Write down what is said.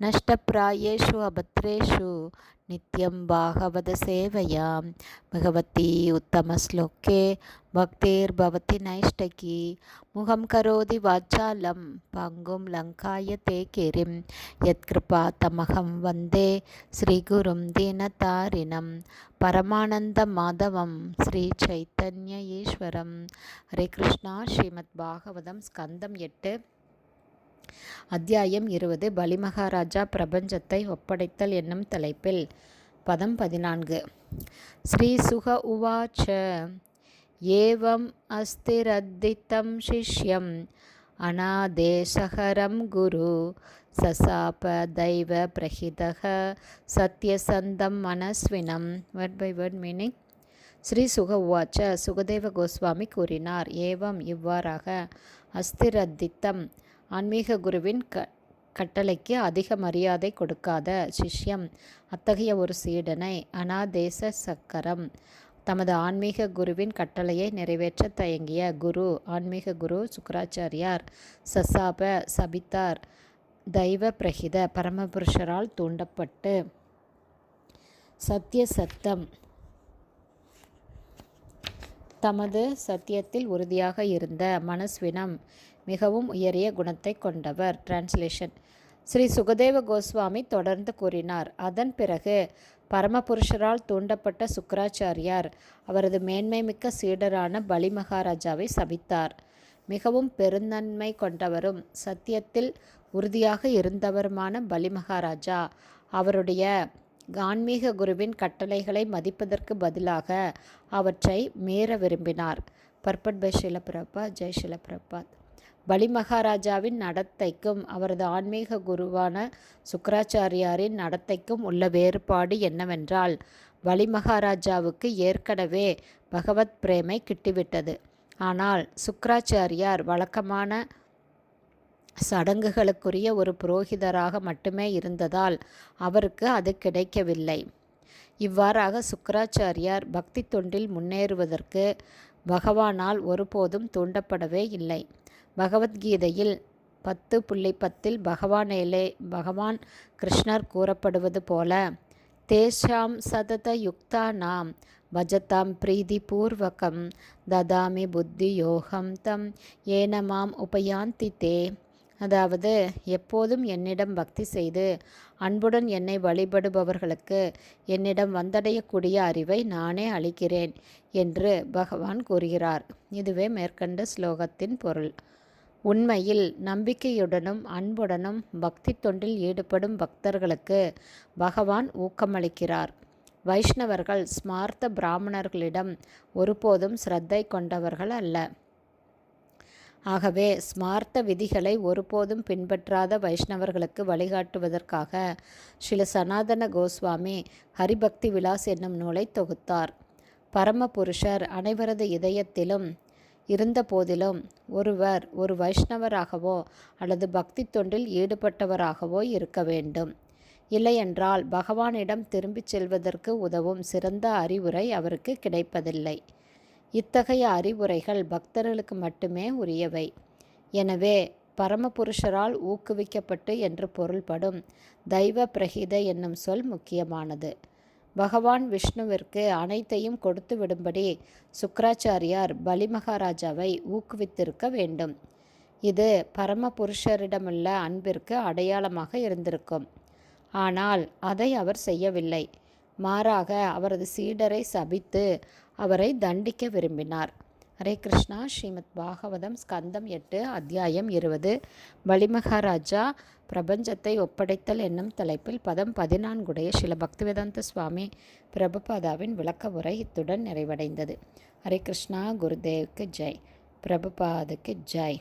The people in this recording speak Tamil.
நஷ்டப்பிராயேஷு அபத்ரேஷு நித்யம் பாகவத சேவையா பகவதி உத்தமஸ்லோகே பக்திர்பவதி நைஷ்டகி முகம் கரோதி வாச்சாலம் பங்கும் லங்காய தே கிரிம் யத்கிருபா தமகம் வந்தே ஸ்ரீகுரும் தீனதாரிணம் பரமானந்த மாதவம் ஸ்ரீ சைத்தன்ய ஈஸ்வரம் ஹரே கிருஷ்ணா ஸ்ரீமத் பாகவதம் ஸ்கந்தம் எட்டு அத்தியாயம் இருபது. பலிமகாராஜா பிரபஞ்சத்தை ஒப்படைத்தல் என்னும் தலைப்பில். பதம் பதினான்கு. ஸ்ரீ சுக உவாச்ச. ஏவம் அஸ்திரத்தித்தம் சிஷ்யம். அநாதேசகரம் குரு. சசாப தெய்வ பிரகிதக. சத்யசந்தம் மனஸ்வினம். Word by word meaning Shri Shuka உவாச்ச. சுகதேவ கோஸ்வாமி கூறினார். ஏவம் இவ்வாறாக. அஸ்திரத்தித்தம். ஆன்மீக குருவின் க கட்டளைக்கு அதிக மரியாதை கொடுக்காத சிஷ்யம். அத்தகைய ஒரு சீடனை அனாதேச சக்கரம். தமது ஆன்மீக குருவின் கட்டளையை நிறைவேற்ற தயங்கிய குரு ஆன்மீக குரு சுக்கராச்சாரியார் சசாப சபித்தார் தெய்வ பிரகித பரமபுருஷரால் தூண்டப்பட்டு சத்திய சத்தம் தமது சத்தியத்தில் உறுதியாக இருந்த மனஸ்வினம் மிகவும் உயரிய குணத்தை கொண்டவர். டிரான்ஸ்லேஷன் ஸ்ரீ சுகதேவ கோஸ்வாமி தொடர்ந்து கூறினார். அதன் பிறகு பரமபுருஷரால் தூண்டப்பட்ட சுக்கராச்சாரியார் அவரது மேன்மை மிக்க சீடரான பலி மகாராஜாவை சபித்தார். மிகவும் பெருந்தன்மை கொண்டவரும் சத்தியத்தில் உறுதியாக இருந்தவருமான பலி மகாராஜா அவருடைய ஆன்மீக குருவின் கட்டளைகளை மதிப்பதற்கு பதிலாக அவற்றை மீற விரும்பினார். பர்பட் பை ஷிலபிரபா ஜெய் ஷிலபிரபாத் பலி மகாராஜாவின் நடத்தைக்கும் அவரது ஆன்மீக குருவான சுக்கராச்சாரியாரின் நடத்தைக்கும் உள்ள வேறுபாடு என்னவென்றால் பலி மகாராஜாவுக்கு ஏற்கனவே பகவத் பிரேமை கிட்டிவிட்டது. ஆனால் சுக்கராச்சாரியார் வழக்கமான சடங்குகளுக்குரிய ஒரு புரோகிதராக மட்டுமே இருந்ததால் அவருக்கு அது கிடைக்கவில்லை. இவ்வாறாக சுக்கராச்சாரியார் பக்தி தொண்டில் முன்னேறுவதற்கு பகவானால் ஒருபோதும் தூண்டப்படவே இல்லை. பகவத்கீதையில் பத்து புள்ளி பத்தில் பகவானேலே பகவான் கிருஷ்ணர் கூறப்படுவது போல தேஷாம் சதத யுக்தா நாம் பஜதாம் பிரீதி பூர்வகம் ததாமி புத்தி யோகம் தம் ஏனமாம் உபயாந்தி தே அதாவது எப்போதும் என்னிடம் பக்தி செய்து அன்புடன் என்னை வழிபடுபவர்களுக்கு என்னிடம் வந்தடையக்கூடிய அறிவை நானே அளிக்கிறேன் என்று பகவான் கூறுகிறார். இதுவே மேற்கண்ட ஸ்லோகத்தின் பொருள். உண்மையில் நம்பிக்கையுடனும் அன்புடனும் பக்தி தொண்டில் ஈடுபடும் பக்தர்களுக்கு பகவான் ஊக்கமளிக்கிறார். வைஷ்ணவர்கள் ஸ்மார்த்த பிராமணர்களிடம் ஒருபோதும் ஸ்ரத்தை கொண்டவர்கள் அல்ல. ஆகவே ஸ்மார்த்த விதிகளை ஒருபோதும் பின்பற்றாத வைஷ்ணவர்களுக்கு வழிகாட்டுவதற்காக ஸ்ரீல சனாதன கோஸ்வாமி ஹரிபக்தி விலாஸ் என்னும் நூலை தொகுத்தார். பரமபுருஷர் அனைவரது இதயத்திலும் இருந்த போதிலும் ஒருவர் ஒரு வைஷ்ணவராகவோ அல்லது பக்தி தொண்டில் ஈடுபட்டவராகவோ இருக்க வேண்டும். இல்லையென்றால் பகவானிடம் திரும்பிச் செல்வதற்கு உதவும் சிறந்த அறிவுரை அவருக்கு கிடைப்பதில்லை. இத்தகைய அறிவுரைகள் பக்தர்களுக்கு மட்டுமே உரியவை. எனவே பரமபுருஷரால் ஊக்குவிக்கப்பட்டு என்று பொருள்படும் தெய்வ பிரகித என்னும் சொல் முக்கியமானது. பகவான் விஷ்ணுவிற்கு அனைத்தையும் கொடுத்து விடும்படி சுக்கராச்சாரியார் பலி மகாராஜாவை ஊக்குவித்திருக்க வேண்டும். இது பரமபுருஷரிடமுள்ள அன்பிற்கு அடையாளமாக இருந்திருக்கும். ஆனால் அதை அவர் செய்யவில்லை. மாறாக அவரது சீடரை சபித்து அவரை தண்டிக்க விரும்பினார். ஹரே கிருஷ்ணா ஸ்ரீமத் பாகவதம் ஸ்கந்தம் எட்டு அத்தியாயம் இருபது. பலிமகாராஜா பிரபஞ்சத்தை ஒப்படைத்தல் என்னும் தலைப்பில் பதம் பதினான்குடைய சில பக்திவேதாந்த சுவாமி பிரபுபாதாவின் விளக்க உரை இத்துடன் நிறைவடைந்தது. ஹரே கிருஷ்ணா குருதேவுக்கு ஜெய். பிரபுபாதுக்கு ஜெய்.